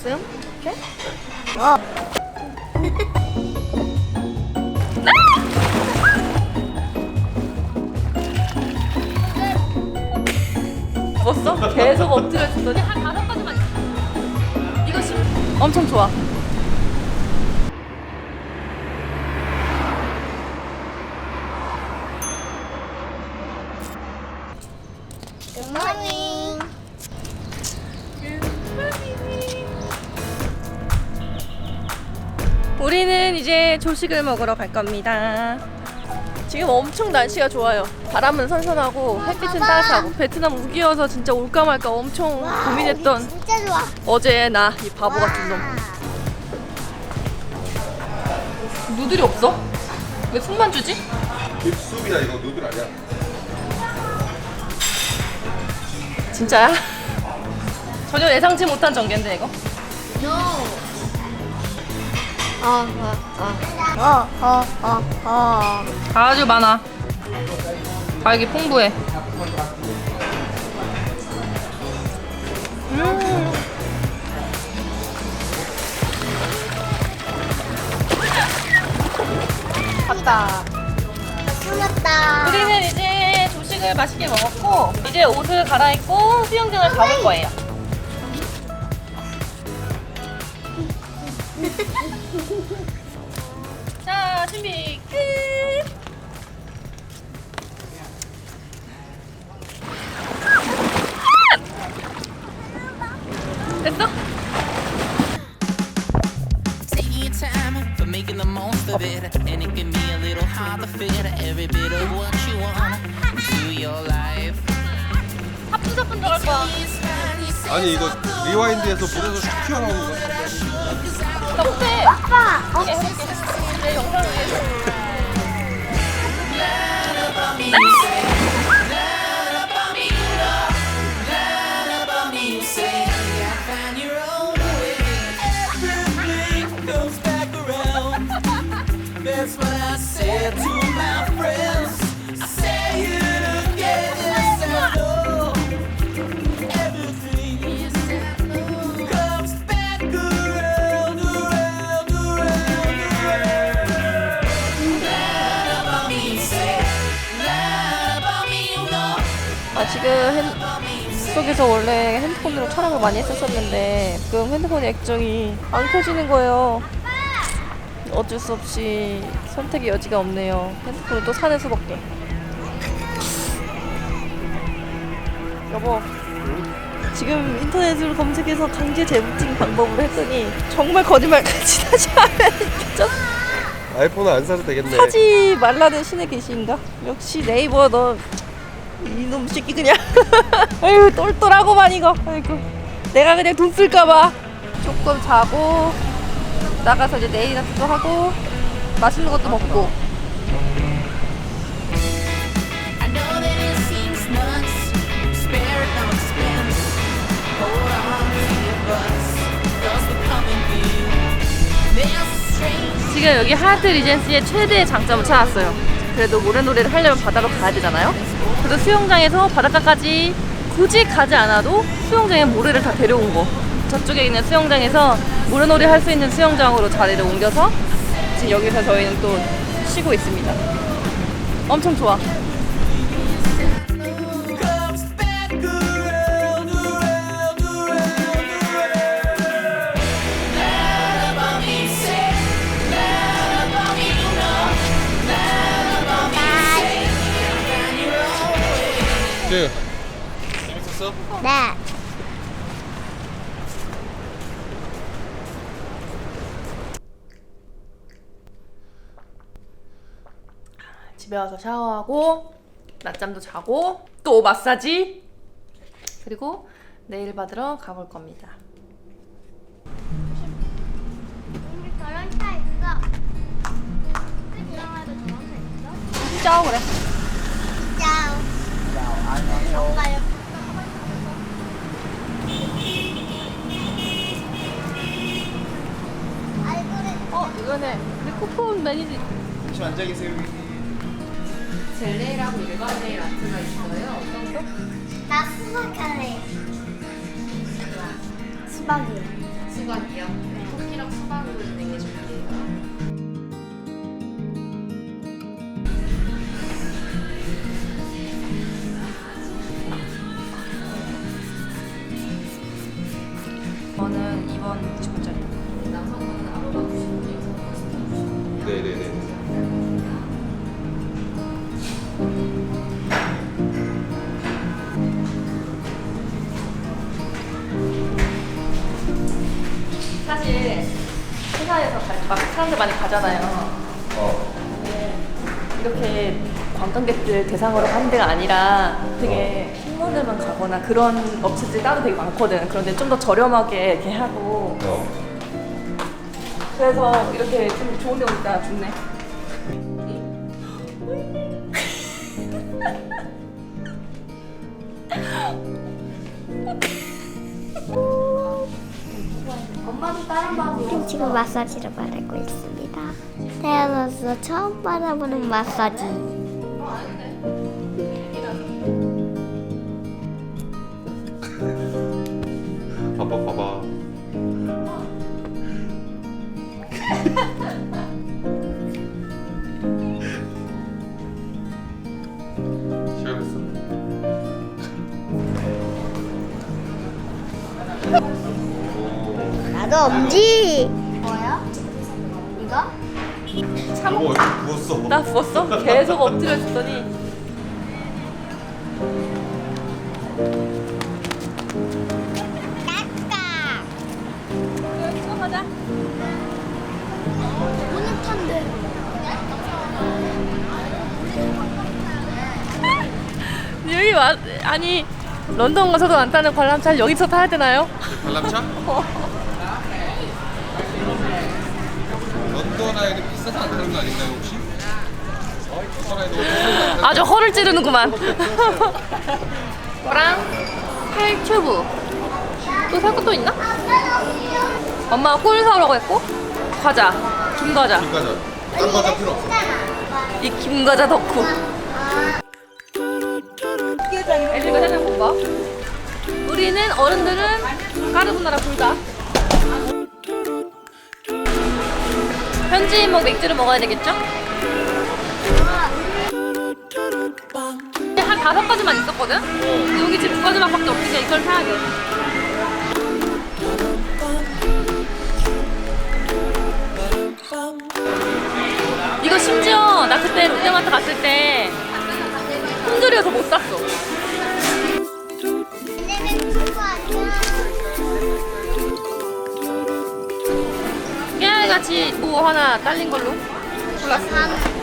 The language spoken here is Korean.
가슴 이렇게. 어. 먹었어? 계속 엎드려 있더니 한 다섯 가지만. 이거 심 엄청 좋아. 우리는 이제 조식을 먹으러 갈 겁니다. 지금 엄청 날씨가 좋아요. 바람은 선선하고 햇빛은 따뜻하고 베트남 우기여서 진짜 올까 말까 엄청 고민했던 진짜 좋아. 어제 나 이 바보 같은 놈. 누들이 없어? 왜 숨만 주지? 립숲이야 이거 누들 아니야? 진짜야? 전혀 예상치 못한 전개인데 이거. 어, 어, 어. 어, 어, 어, 어. 아주 많아. 과육이 풍부해. 음. 갔다. 숨었다. 우리는 이제 조식을 맛있게 먹었고 이제 옷을 갈아입고 수영장을 가볼 거예요. 자 준비 끝. 아니 이거 리와인드에서 튀어나오는 거 나 못해. 아빠. 어, 영상을 위해서. 지금 핸, 속에서 원래 핸드폰으로 촬영을 많이 했었었는데 지금 핸드폰 액정이 안 켜지는 거예요. 어쩔 수 없이 선택의 여지가 없네요. 핸드폰을 또 사는 수밖에. 여보, 지금 인터넷으로 검색해서 강제 재부팅 방법으로 했더니 정말 거짓말같이 하지 켜졌어. 아이폰은 안 사도 되겠네 하지 말라는 신의 계시인가? 역시 네이버 너 이놈 새끼 그냥 아유 똘똘하고만 이거 아이고 내가 그냥 돈 쓸까봐 조금 자고 나가서 이제 내일 아트도 하고 맛있는 것도 먹고 지금 여기 하얏트 리젠시의 최대의 장점을 찾았어요 그래도 모래놀이를 하려면 바다로 가야 되잖아요? 그래서 수영장에서 바닷가까지 굳이 가지 않아도 수영장에 모래를 다 데려온 거. 저쪽에 있는 수영장에서 모래놀이 할 수 있는 수영장으로 자리를 옮겨서 지금 여기서 저희는 또 쉬고 있습니다. 엄청 좋아 way. 네. 재밌었어? 네. 집에 와서 샤워하고 낮잠도 자고 또 마사지 그리고 네일 받으러 가볼 겁니다. 차. 그 영화도 저런 있어? 진짜 그래. 얼굴에 어 이거네 우리 쿠폰 매니지 잠시 앉아 계세요 젤레이라고 일반 네일 아트가 있어요. 어떤 거? 나 수박할래. 수박이야. 수박이요. 90분짜리. 남성분은 아무거나 90분, 여성분은 90분. 네네네. 사실 회사에서 가- 막 사람들 많이 가잖아요. 어. 이렇게 관광객들 대상으로 하는 데가 아니라 되게 신문들만 가거나 그런 업체들이 따로 되게 많거든. 그런데 좀 더 저렴하게 이렇게 하고 어. 그래서 이렇게 좀 좋은 데 오니까 좋네. 엄마도 다른 방으로 지금 마사지를 받고 있습니다. 태어나서 처음 받아보는 마사지. 엄지. 뭐야? 이거? 오, 이거 부었어. 나 부었어? 계속 엎드려 있었더니 까까. 가자. 오늘 탄데. 여기 와 아니 런던 가서도 안 타는 관람차 여기서 타야 되나요? 관람차? 아이는 비싸서 안 타는 거 아닌가요 혹시? 아주 허를 찌르는구만. 거랑 팔 튜브. 또 살 것도 있나? 엄마가 꿀 사오라고 했고 과자, 김과자. 김과자. 딴 과자 필요 없어. 이 김과자 덕후. 애들과 해장 봐. 우리는 어른들은 까르보나라 불다. 현지인 뭐 맥주를 먹어야 되겠죠? 한 다섯 가지만 있었거든? 근데 여기 지금 두 가지만밖에 없으니까 이걸 사야 돼. 이거 심지어 나 그때 롯데마트 갔을 때 하나 딸린 걸로. 산